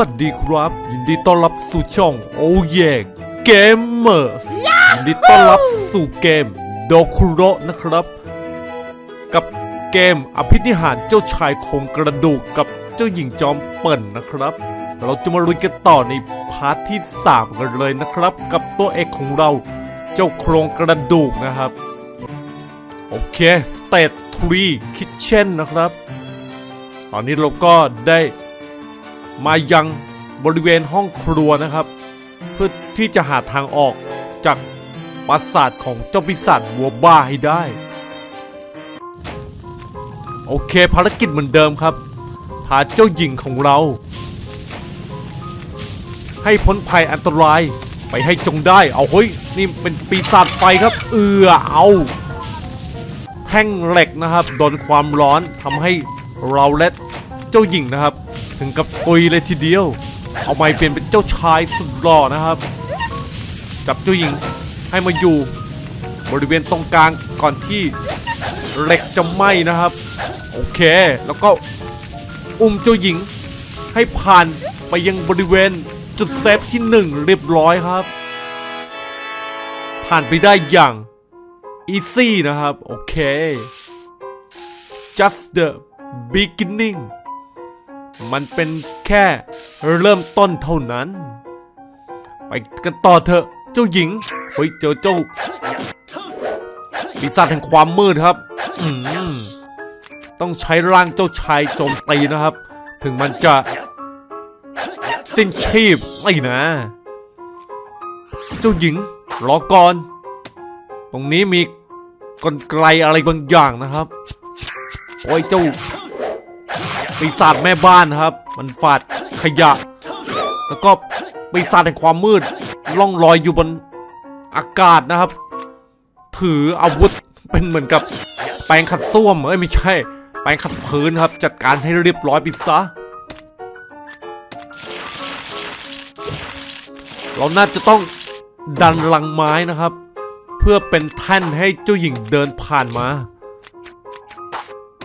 วัสดีครับ ยินดีต้อนรับสู่ช่องโอเยเกมเมอร์สยินดีต้อนรับสู่เกมโดคุโรนะครับ กับเกมอภินิหารเจ้าชายโครงกระดูกกับเจ้าหญิงจอมเปิ่นนะครับ เราจะมาลุยกันต่อในพาร์ทที่ 3 กันเลยนะครับ กับตัวเอกของเราเจ้าโครงกระดูกนะครับ โอเค State 3 Kitchen นะครับ ตอนนี้เราก็ได้ มายังบริเวณห้องครัวนะครับ เพื่อที่จะหาทางออกจากปราสาทของเจ้าปีศาจวัวบ้าให้ได้ โอเคภารกิจเหมือนเดิมครับ พาเจ้าหญิงของเรา ให้พ้นภัยอันตรายไปให้จงได้ เอาเฮ้ย นี่เป็นปีศาจไฟครับ เอือเอา แท่งเหล็กนะครับโดนความร้อนทำให้เราและเจ้าหญิงนะครับ ถึงกับตุยเลยทีเดียวเอาไม้เปลี่ยนเป็นเจ้าชายสุดหล่อนะครับ จับเจ้าหญิงให้มาอยู่ บริเวณตรงกลางก่อนที่เหล็กจะไหม้นะครับ โอเค แล้วก็อุ้มเจ้าหญิงให้ผ่านไปยังบริเวณจุดเซฟที่หนึ่งเรียบร้อยครับ ผ่านไปได้อย่างอีซี่นะครับ โอเค just the beginning มันเป็นแค่เริ่มต้นเท่านั้น ไปกันต่อเถอะเจ้าหญิง เฮ้ยเจอเจ้าปีศาจแห่งความมืดครับต้องใช้ร่างเจ้าชายโจมตีนะครับ ถึงมันจะสิ้นชีพไม่นะ เจ้าหญิงรอก่อน ตรงนี้มีกลไกอะไรบางอย่างนะครับ โอ้ยเจ้า ปีศาจแม่บ้านนะครับ มันฝาดขยะ แล้วก็ปีศาจแห่งความมืดล่องลอยอยู่บนอากาศนะครับ ถืออาวุธเป็นเหมือนกับแปรงขัดส้วมเอ้ยไม่ใช่ แปรงขัดพื้นครับ จัดการให้เรียบร้อยไปซะเราน่าจะต้องดันลังไม้นะครับ เพื่อเป็นแท่นให้เจ้าหญิงเดินผ่านมา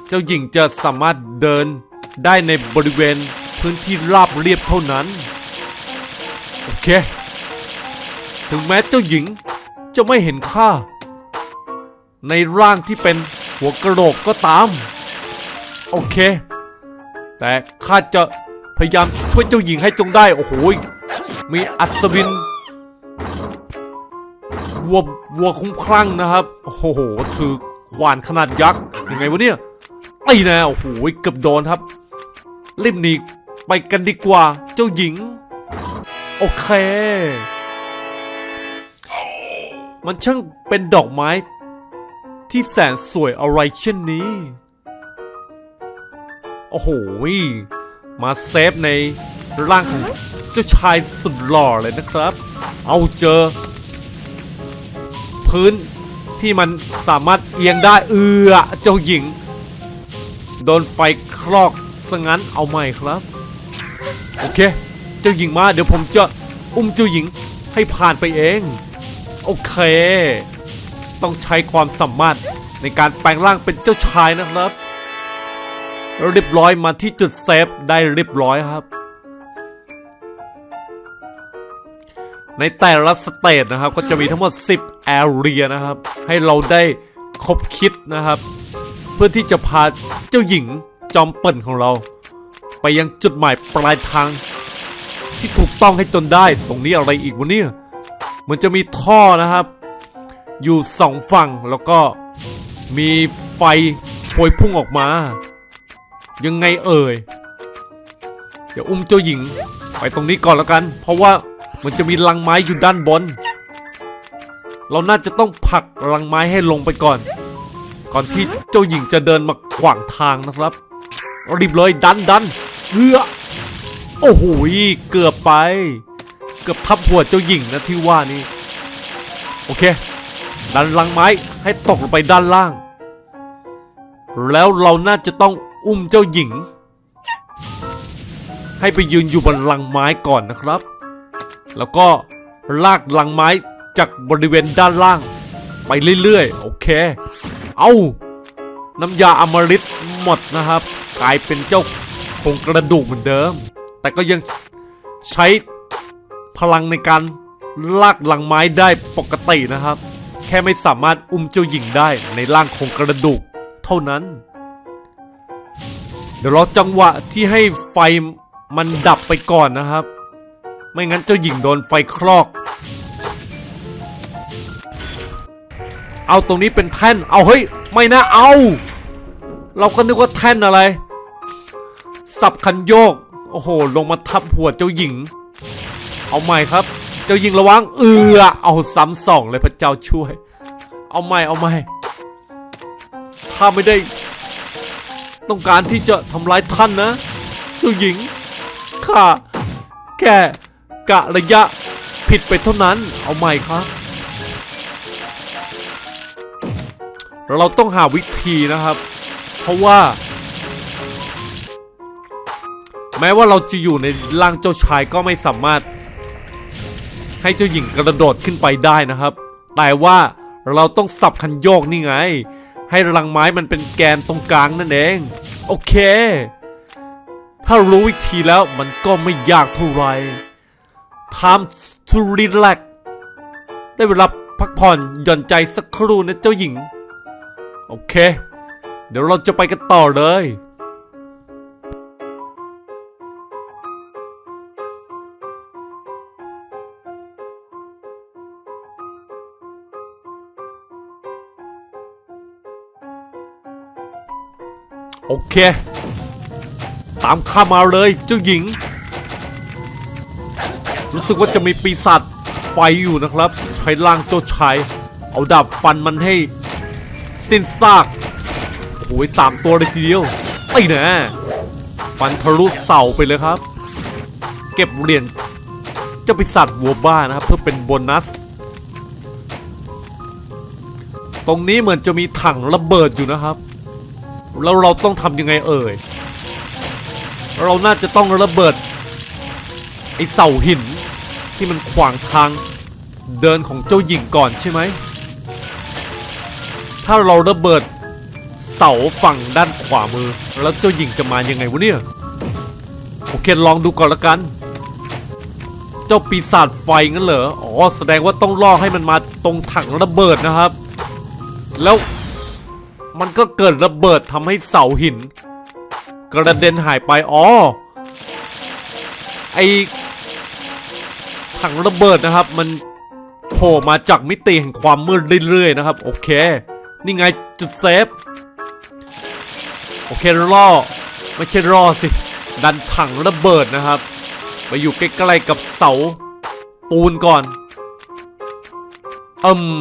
เจ้าหญิงจะสามารถเดิน ได้ในบริเวณพื้นที่ราบเรียบเท่านั้น โอเค ถึงแม้เจ้าหญิงจะไม่เห็นค่า ในร่างที่เป็นหัวกระโหลกก็ตาม โอเค แต่ข้าจะพยายามช่วยเจ้าหญิงให้จงได้ โอ้โหยมีอัศวินวัววัวคุ้มคลั่งนะครับ โอ้โหถือขวานขนาดยักษ์ ยังไงวะเนี่ยไอ้แนะโอ้โหเกือบโดนครับ รีบหนีไปกันดีกว่า เจ้าหญิง โอเค มันช่างเป็นดอกไม้ ที่แสนสวยอะไรเช่นนี้ โอ้โห มาเซฟในร่างของเจ้าชายสุดหล่อเลยนะครับ เอาเจอ พื้นที่มันสามารถเอียงได้เอือเจ้าหญิง โดนไฟคลอก ซะงั้นเอาใหม่ครับ โอเค เจ้าหญิงมาเดี๋ยวผมจะอุ้มเจ้าหญิงให้ผ่านไปเอง โอเค ต้องใช้ความสามารถในการแปลงร่างเป็นเจ้าชายนะครับเรียบร้อยมาที่จุดเซฟได้เรียบร้อยครับ ในแต่ละสเตจนะครับ ก็จะมีทั้งหมด 10 แอเรียนะครับ ให้เราได้คบคิดนะครับ เพื่อที่จะพาเจ้าหญิง จอมเปิ่นของเรา ไปยังจุดหมายปลายทาง ที่ถูกต้องให้จนได้ตรงนี้อะไรอีกวะเนี่ยเหมือนจะมีท่อนะครับ อยู่สองฝั่งแล้วก็มีไฟโพยพุ่งออกมา ยังไงเอ่ย เดี๋ยวอุ้มเจ้าหญิง ไปตรงนี้ก่อนแล้วกัน เพราะว่ามันจะมีลังไม้อยู่ด้านบน เราน่าจะต้องผลักลังไม้ให้ลงไปก่อน ก่อนที่เจ้าหญิงจะเดินมาขวางทางนะครับ รีบเลยดันดันเฮือโอ้โหเกือบไป เกือบทับหัวเจ้าหญิงนะที่ว่านี่โอเค ดันลังไม้ให้ตกลงไปด้านล่าง แล้วเราน่าจะต้องอุ้มเจ้าหญิง ให้ไปยืนอยู่บนลังไม้ก่อนนะครับ แล้วก็ลากลังไม้จากบริเวณด้านล่าง ไปเรื่อยๆ โอเค เอาน้ำยาอมฤตหมดนะครับ กลายเป็นเจ้าโครงกระดูกเหมือนเดิม แต่ก็ยังใช้พลังในการลากหลังไม้ได้ปกตินะครับ แค่ไม่สามารถอุ้มเจ้าหญิงได้ในร่างของกระดูกเท่านั้น เดี๋ยวรอจังหวะที่ให้ไฟมันดับไปก่อนนะครับ ไม่งั้นเจ้าหญิงโดนไฟคลอก เอาตรงนี้เป็นแท่น เอาเฮ้ย ไม่นะเอา เราก็นึกว่าแท่นอะไร สับคันโยก โอ้โห ลงมาทับหัวเจ้าหญิง เอาใหม่ครับ เจ้าหญิงระวัง เอือ เอาซ้ำสองเลยพระเจ้าช่วย เอาใหม่ เอาใหม่ ถ้าไม่ได้ ต้องการที่จะทำร้ายท่านนะ เจ้าหญิง ข้า แค่กะระยะผิดไปเท่านั้น เอาใหม่ครับ เราต้องหาวิธีนะครับ เพราะว่า แม้ว่าเราจะอยู่ในร่างเจ้าชายก็ไม่สามารถ ให้เจ้าหญิงกระโดดขึ้นไปได้นะครับ แต่ว่าเราต้องสับคันโยกนี่ไง ให้รังไม้มันเป็นแกนตรงกลางนั่นเอง โอเค ถ้ารู้วิธีแล้วมันก็ไม่ยากเท่าไหร่ time to relax ได้เวลาพักผ่อนหย่อนใจสักครู่นะเจ้าหญิง โอเค เดี๋ยวเราจะไปกันต่อเลย โอเค ตามข้ามาเลยเจ้าหญิง รู้สึกว่าจะมีปีศาจไฟอยู่นะครับ ใช้ล่างเจ้าชาย เอาดาบฟันมันให้ สิ้นซากโอ้ยสามตัวเลยทีเดียวไอ้แนะฟันทะลุเสาไปเลยครับ เก็บเหรียญจ้าปีศาจวัวบ้านะครับ เพื่อเป็นโบนัส ตรงนี้เหมือนจะมีถังระเบิดอยู่นะครับ แล้วเราต้องทำยังไงเอ่ย เราน่าจะต้องระเบิด ไอเสาหินที่มันขวางทางเดินของเจ้าหญิงก่อนใช่ไหม ถ้าเราระเบิดเสาฝั่งด้านขวามือ แล้วเจ้าหญิงจะมายังไงวะเนี่ย โอเคลองดูก่อนละกัน เจ้าปีศาจไฟงั้นเหรอ อ๋อ แสดงว่าต้องล่อให้มันมาตรงถังระเบิดนะครับ แล้วมันก็เกิดระเบิดทำให้เสาหิน กระเด็นหายไป อ๋อ ไอถังระเบิดนะครับ มันโผล่มาจากมิติแห่งความมืดเรื่อยๆนะครับ โอเค นี่ไงจุดเซฟ โอเคล่อไม่ใช่รอสิ ดันถังระเบิดนะครับไปอยู่ใกล้ๆกับเสา ปูนก่อนอืม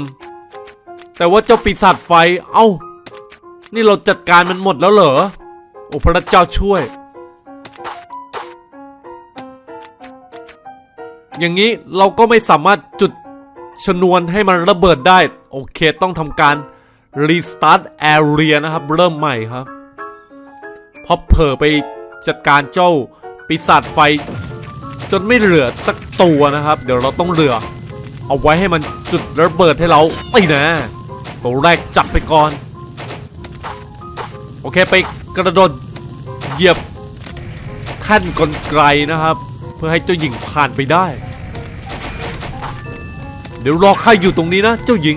แต่ว่าเจ้าปีศาจไฟ เอ้า นี่เราจัดการมันหมดแล้วเหรอ โอ้พระเจ้าช่วย อย่างนี้เราก็ไม่สามารถจุดชนวนให้มันระเบิดได้ โอเคต้องทำการ restart area นะครับ เริ่มใหม่ครับพราะเผลอไปจัดการเจ้าปีศาจไฟ จนไม่เหลือสักตัวนะครับ เดี๋ยวเราต้องเหลือ เอาไว้ให้มันจุดระเบิดให้เราไอ้นะตัวแรกจับไปก่อน โอเคไปกระโดดเหยียบแท่นกลไกนะครับ เพื่อให้เจ้าหญิงผ่านไปได้ เดี๋ยวรอข้าอยู่ตรงนี้นะ เจ้าหญิง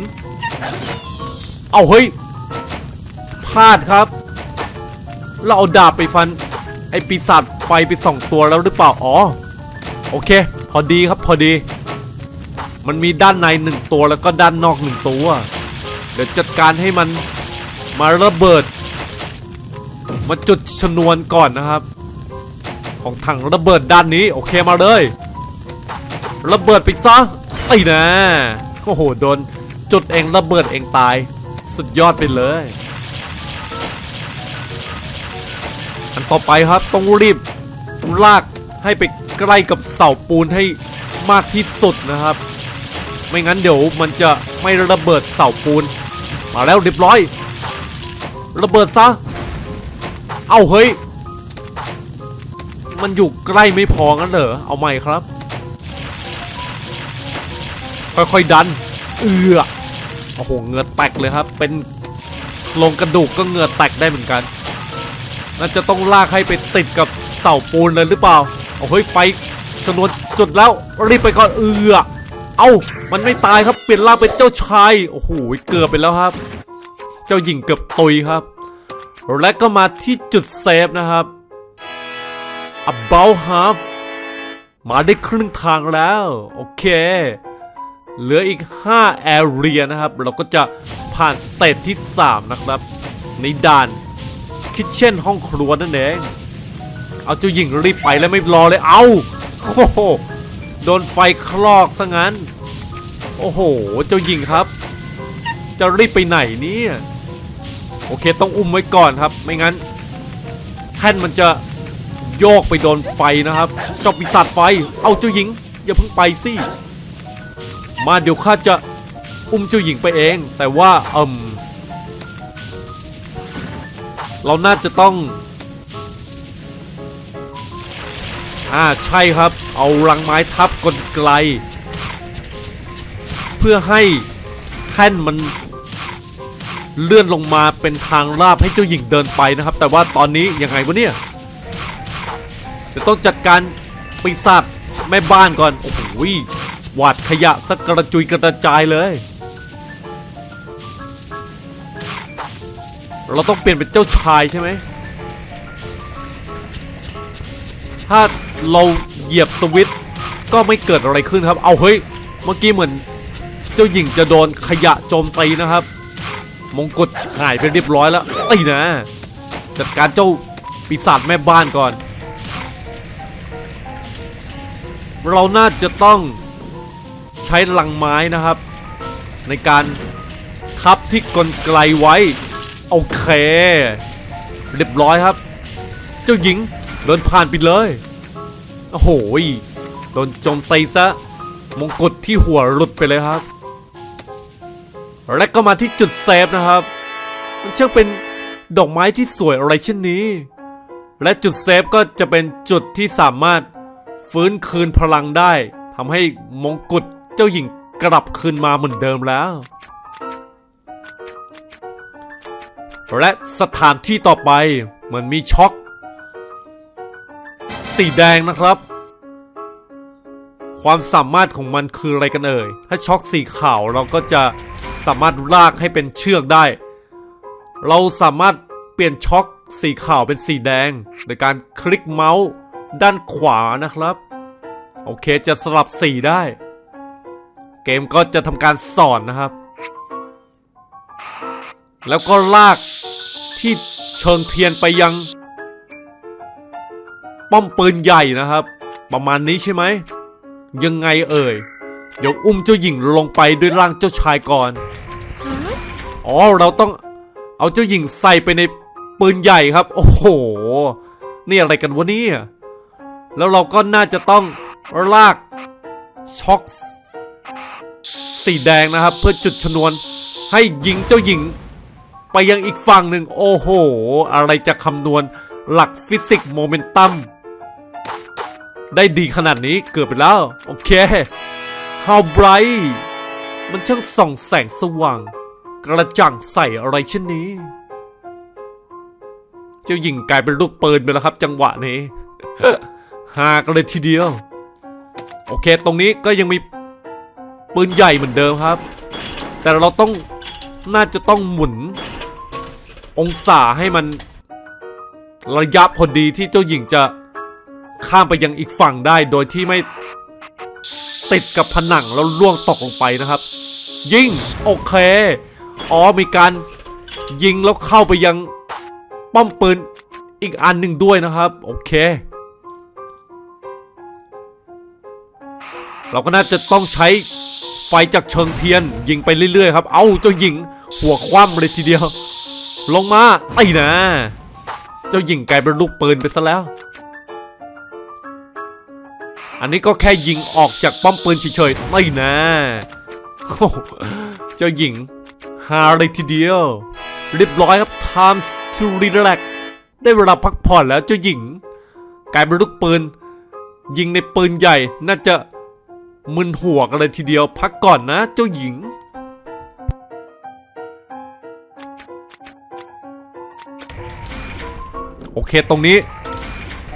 เอาเฮ้ยพลาดครับ เราเอาดาบไปฟัน ไอปีศาจไฟไปสองตัวแล้วหรือเปล่า อ๋อ โอเค พอดีครับพอดี มันมีด้านในหนึ่งตัวแล้วก็ด้านนอกหนึ่งตัว เดี๋ยวจัดการให้มันมาระเบิด มาจุดชนวนก่อนนะครับ ของถังระเบิดด้านนี้ โอเคมาเลย ระเบิดไปซะไอ้นะโอ้โหโดนจุดเองระเบิดเองตาย สุดยอดไปเลย อันต่อไปครับต้องรีบลากให้ไปใกล้กับเสาปูนให้มากที่สุดนะครับ ไม่งั้นเดี๋ยวมันจะไม่ระเบิดเสาปูน มาแล้วเรียบร้อย ระเบิดซะ เอาเฮ้ย มันอยู่ใกล้ไม่พองั้นเหรอ เอาใหม่ครับ ค่อยๆดัน เอือ อ้โหเงือแตกเลยครับ เป็นโครงกระดูกก็เงือแตกได้เหมือนกันน่าจะต้องลากให้ไปติดกับเสาปูนเลยหรือเปล่าเอาเฮ้ยไฟชนวนจุดแล้วรีบไปก่อนเอือเอามันไม่ตายครับเปลี่ยนร่างเป็นเจ้าชายโอ้โหเกือบไปแล้วครับ เจ้าหญิงเกือบตุยครับ และก็มาที่จุดเซฟนะครับ about half มาได้ครึ่งทางแล้ว โอเค เหลืออีก5 area นะครับ เราก็จะผ่านสเตจที่ 3 นะครับ ในด่านคิทเช่นห้องครัวนั่นเอง เอาเจ้าหญิงรีบไปแล้วไม่รอเลย เอาโอ้โหโดนไฟคลอกซะงั้น โอ้โห เจ้าหญิงครับ จะรีบไปไหนเนี่ย โอเคต้องอุ้มไว้ก่อนครับ ไม่งั้นแท่นมันจะโยกไปโดนไฟนะครับ เจ้าปีศาจไฟ เอาเจ้าหญิง อย่าเพิ่งไปสิ มาเดี๋ยวข้าจะอุ้มเจ้าหญิงไปเอง แต่ว่าเอิมเราน่าจะต้อง อ่าใช่ครับ เอารังไม้ทับกลไกล เพื่อให้แท่นมันเลื่อนลงมาเป็นทางราบให้เจ้าหญิงเดินไปนะครับ แต่ว่าตอนนี้ยังไงวะเนี่ยจะต้องจัดการปีศาจแม่บ้านก่อน โอ้โห หวาดขยะสักกระจุยกระจายเลย เราต้องเปลี่ยนเป็นเจ้าชายใช่ไหม ถ้าเราเหยียบสวิตช์ก็ไม่เกิดอะไรขึ้นครับ เอาเฮ้ย เมื่อกี้เหมือนเจ้าหญิงจะโดนขยะโจมตีนะครับ มงกุฎหายไปเรียบร้อยแล้วตีนะ จัดการเจ้าปีศาจแม่บ้านก่อน เราน่าจะต้อง ใช้ลังไม้นะครับ ในการทับที่กลไกลไว้ โอเค เรียบร้อยครับ เจ้าหญิงเดินผ่านไปเลย โอ้โหโดนโจมตีซะมงกุฎที่หัวหลุดไปเลยครับ และก็มาที่จุดเซฟนะครับ มันช่างเป็นดอกไม้ที่สวยอะไรเช่นนี้ และจุดเซฟก็จะเป็นจุดที่สามารถฟื้นคืนพลังได้ทำให้มงกุฎ จ้าหญิงกลับคืนมาเหมือนเดิมแล้ว และสถานที่ต่อไปเหมือนมีช็อคสีแดงนะครับ ความสามารถของมันคืออะไรกันเอ่ย ถ้าช็อคสีขาวเราก็จะสามารถลากให้เป็นเชือกได้ เราสามารถเปลี่ยนช็อคสีขาวเป็นสีแดง โดยการคลิกเมาส์ด้านขวานะครับ โอเคจะสลับสีได้ เกมก็จะทำการสอนนะครับ แล้วก็ลากที่เชิงเทียนไปยัง ป้อมปืนใหญ่นะครับ ประมาณนี้ใช่ไหม ยังไงเอ่ย เดี๋ยวอุ้มเจ้าหญิงลงไปด้วยร่างเจ้าชายก่อน อ๋อเราต้องเอาเจ้าหญิงใส่ไปในปืนใหญ่ครับ โอ้โห นี่อะไรกันวะเนี่ยแล้วเราก็น่าจะต้องลากช็อค สีแดงนะครับ เพื่อจุดชนวนให้ยิงเจ้าหญิง ไปยังอีกฝั่งหนึ่งโอ้โห อะไรจะคำนวณหลักฟิสิกส์โมเมนตัมได้ดีขนาดนี้เกือบไปแล้ว โอเค How bright มันช่างส่องแสงสว่าง กระจ่างใสอะไรเช่นนี้ เจ้าหญิงกลายเป็นลูกปืนไปแล้วครับ จังหวะนี้หากันเลยทีเดียว โอเค ตรงนี้ก็ยังมี ปืนใหญ่เหมือนเดิมครับ แต่เราต้องน่าจะต้องหมุน องศาให้มัน ระยะพอดีที่เจ้าหญิงจะข้ามไปยังอีกฝั่งได้โดยที่ไม่ติดกับผนังแล้วล่วงตกลงไปนะครับ ยิงโอเคอ๋อมีการยิงแล้วเข้าไปยังป้อมปืนอีกอันหนึ่งด้วยนะครับ โอเค เราก็น่าจะต้องใช้ ไฟจากเชิงเทียน ยิงไปเรื่อยๆครับ เอาเจ้าหญิง หัวคว่ำเลยทีเดียว ลงมาไอ้นะ เจ้าหญิงกลายเป็นลูกปืนไปซะแล้ว อันนี้ก็แค่ยิงออกจากป้อมปืนเฉยๆไม่นะเจ้าหญิงฮาเลยทีเดียว เรียบร้อยครับ time to relax ได้เวลาพักผ่อนแล้วเจ้าหญิง กลายเป็นลูกปืน ยิงในปืนใหญ่น่าจะ มึนหัวกันเลยทีเดียวพักก่อนนะเจ้าหญิงโอเคตรงนี้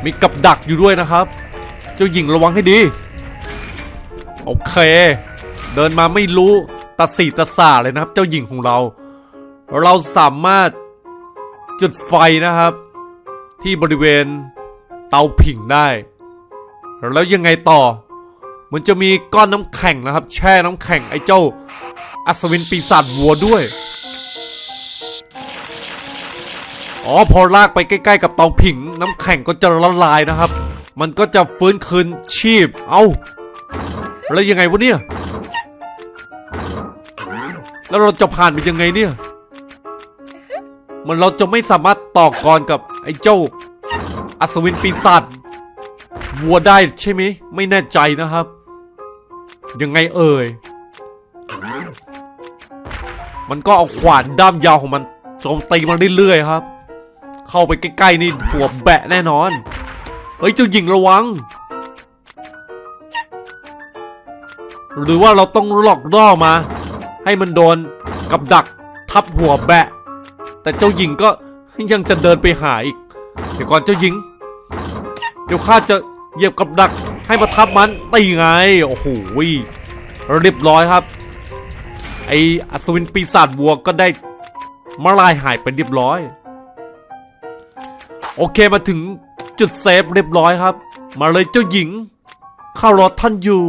มีกับดักอยู่ด้วยนะครับ เจ้าหญิงระวังให้ดี โอเค เดินมาไม่รู้ตาสีตาสาเลยนะครับ เจ้าหญิงของเรา เราสามารถจุดไฟนะครับ ที่บริเวณเตาผิงได้ แล้วยังไงต่อ มันจะมีก้อนน้ำแข็งนะครับ แช่น้ำแข็งไอ้เจ้า อัศวินปีศาจวัวด้วย อ๋อพอลากไปใกล้ๆ กับเตาผิง น้ำแข็งก็จะละลายนะครับ มันก็จะฟื้นคืนชีพ เอ้าแล้วยังไงวะเนี่ย แล้วเราจะผ่านไปยังไงเนี่ย มันเราจะไม่สามารถต่อกรกับไอ้เจ้า อัศวินปีศาจวัวได้ใช่ไหมไม่แน่ใจนะครับ ยังไงเอ่ย มันก็เอาขวานด้ามยาวของมันโจมตีมันเรื่อยๆครับ เข้าไปใกล้ๆนี่หัวแบะแน่นอน เฮ้ยเจ้าหญิงระวัง หรือว่าเราต้องหลอกล่อมา ให้มันโดนกับดักทับหัวแบะ แต่เจ้าหญิงก็ยังจะเดินไปหาอีก เดี๋ยวก่อนเจ้าหญิง เดี๋ยวข้าจะเหยียบกับดัก ให้มาทับมันตีไง โอ้โหเรียบร้อยครับ ไออัศวินปีศาจวัวก็ได้มาลายหายไปเรียบร้อย โอเคมาถึงจุดเซฟเรียบร้อยครับ มาเลยเจ้าหญิงข้ารอท่านอยู่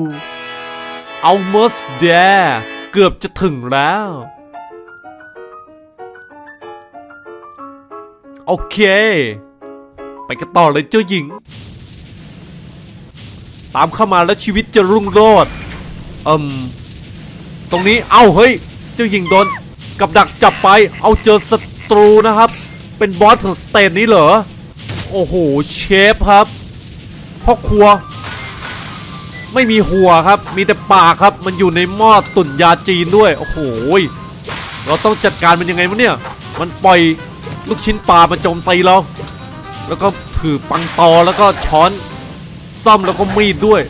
almost there เกือบจะถึงแล้ว โอเค ไปกันต่อเลยเจ้าหญิง ตามเข้ามาแล้วชีวิตจะรุ่งโรจน์เอิมตรงนี้เอ้าเฮ้ย เจ้าหญิงโดนกับดักจับไป เอาเจอศัตรูนะครับ เป็นบอสของสเตนนี้เหรอ โอ้โห เชฟครับพ่อครัว ไม่มีหัวครับ มีแต่ปากครับ มันอยู่ในหม้อตุ๋นยาจีนด้วย โอ้โห เราต้องจัดการมันยังไงวะเนี่ย มันปล่อยลูกชิ้นปลามาโจมตีเรา แล้วก็ถือปังตอแล้วก็ช้อน ซ่อมแล้วก็มีดด้วย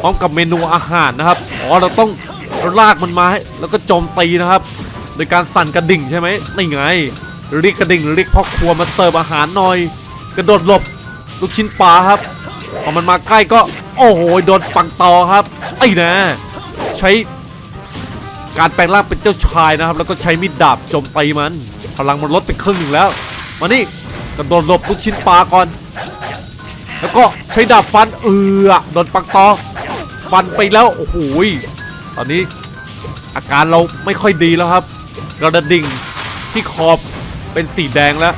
พร้อมกับเมนูอาหารนะครับอ๋อเราต้องลากมันมาให้แล้วก็โจมตีนะครับ โดยการสั่นกระดิ่งใช่ไหมนี่ไงเรียกกระดิ่งเรียกพ่อครัวมาเสิร์ฟอาหารหน่อย กระโดดหลบลูกชิ้นปลาครับพอมันมาใกล้ก็ โอ้โหโดนปังตอครับไอ้นะ ใช้การแปลงร่างเป็นเจ้าชายนะครับ แล้วก็ใช้มีดดาบโจมตีมัน พลังมันลดไปครึ่งหนึ่งแล้ว มานี่กระโดดหลบลูกชิ้นปลาก่อน แล้วก็ใช้ดาบฟันเอือโดนปังตอฟันไปแล้วโอ้โหยตอนนี้อาการเราไม่ค่อยดีแล้วครับ กระดิ่งที่ขอบเป็นสีแดงแล้ว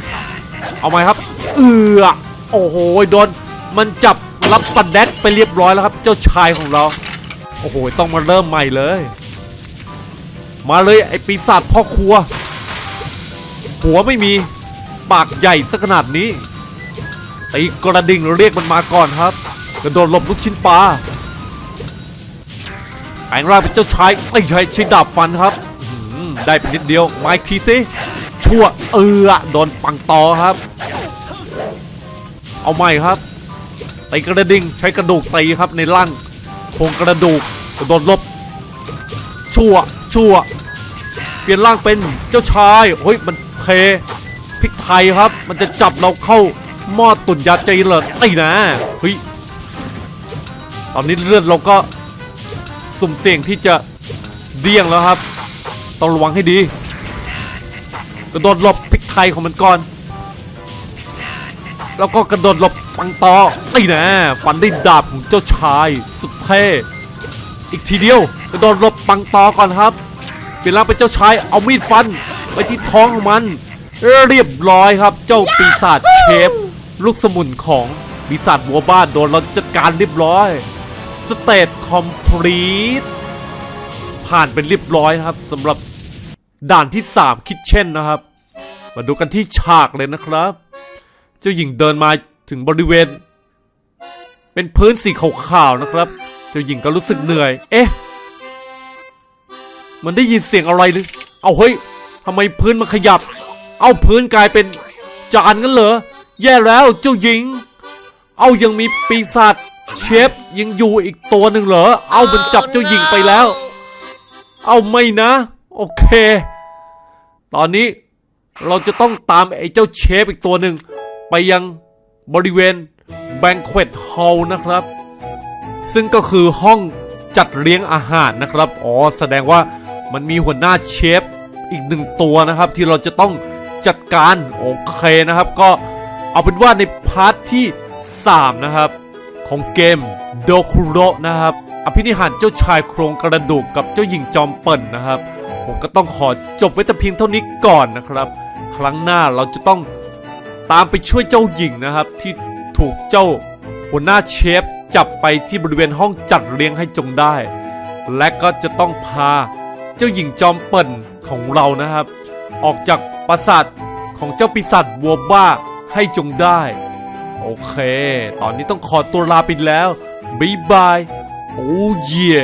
เอาไหมครับ เอือโอ้โหโดนมันจับรับปันแดดไปเรียบร้อยแล้วครับ เจ้าชายของเรา โอ้โหต้องมาเริ่มใหม่เลย มาเลยไอปีศาจพ่อครัว หัวไม่มีปากใหญ่สักขนาดนี้ ตีกระดิ่งเรียกมันมาก่อนครับ กระโดดหลบลูกชิ้นปลาแปลงร่างเป็นเจ้าชายไม่ใช่ใช้ดาบฟันครับ ได้เป็นนิดเดียวไมาอีกทีสิชั่วเอือโดนปังตอครับ เอาใหม่ครับตีกระดิ่งใช้กระดูกตีครับในร่างโครงกระดูกกระโดดหลบ ชั่วชั่ว เปลี่ยนร่างเป็นเจ้าชายเฮ้ยมันเทพริกไทยครับ มันจะจับเราเข้า หม้อตุ๋นยาจีนเลยไอ้นะเฮ้ยตอนนี้เลือดเราก็สุ่มเสี่ยงที่จะเดี่ยงแล้วครับ ต้องระวังให้ดีกระโดดหลบพริกไทยของมันก่อน แล้วก็กระโดดหลบปังตอไอ้นะฟันได้ดาบของเจ้าชายสุดเท่อีกทีเดียวกระโดดหลบปังตอก่อนครับเปลี่ยนร่างเป็นเจ้าชายเอามีดฟันไปที่ท้องของมัน เรียบร้อยครับเจ้าปีศาจเชฟ ลูกสมุนของปีศาจวัวบ้านโดนเราจัดการเรียบร้อยสเตตคอมพลีทผ่านเป็นเรียบร้อยนะครับสำหรับด่านที่ 3 คิดเช่นนะครับ มาดูกันที่ฉากเลยนะครับ เจ้าหญิงเดินมาถึงบริเวณ เป็นพื้นสีขาวๆนะครับ เจ้าหญิงก็รู้สึกเหนื่อย เอ๊ะ มันได้ยินเสียงอะไรหรือเอาเฮ้ยทำไมพื้นมันขยับ เอาพื้นกลายเป็นจานงั้นเหรอ แย่แล้วเจ้าหญิง เอายังมีปีศาจเชฟยังอยู่อีกตัวหนึ่งเหรอ เอามันจับเจ้าหญิงไปแล้ว เอาไม่นะ โอเค ตอนนี้เราจะต้องตามไอ้เจ้าเชฟอีกตัวหนึ่งไปยังบริเวณแบ Banquet Hall นะครับ ซึ่งก็คือห้องจัดเลี้ยงอาหารนะครับ อ๋อ แสดงว่ามันมีหัวหน้าเชฟอีกหนึ่งตัวนะครับ ที่เราจะต้องจัดการ โอเคนะครับ ก็ เอาเป็นว่าในพาร์ทที่ 3 นะครับ ของเกมโดคุโรนะครับ อภินิหารเจ้าชายโครงกระดูกกับเจ้าหญิงจอมเปิ่นนะครับ ผมก็ต้องขอจบไว้แต่เพียงเท่านี้ก่อนนะครับ ครั้งหน้าเราจะต้องตามไปช่วยเจ้าหญิงนะครับ ที่ถูกเจ้าหัวหน้าเชฟจับไปที่บริเวณห้องจัดเลี้ยงให้จงได้ และก็จะต้องพาเจ้าหญิงจอมเปิ่นของเรานะครับ ออกจากปราสาทของเจ้าปีศาจวัวบ้า ให้จงได้ โอเค ตอนนี้ต้องขอตัวลาไปแล้วบ๊ายบาย โอ้เย่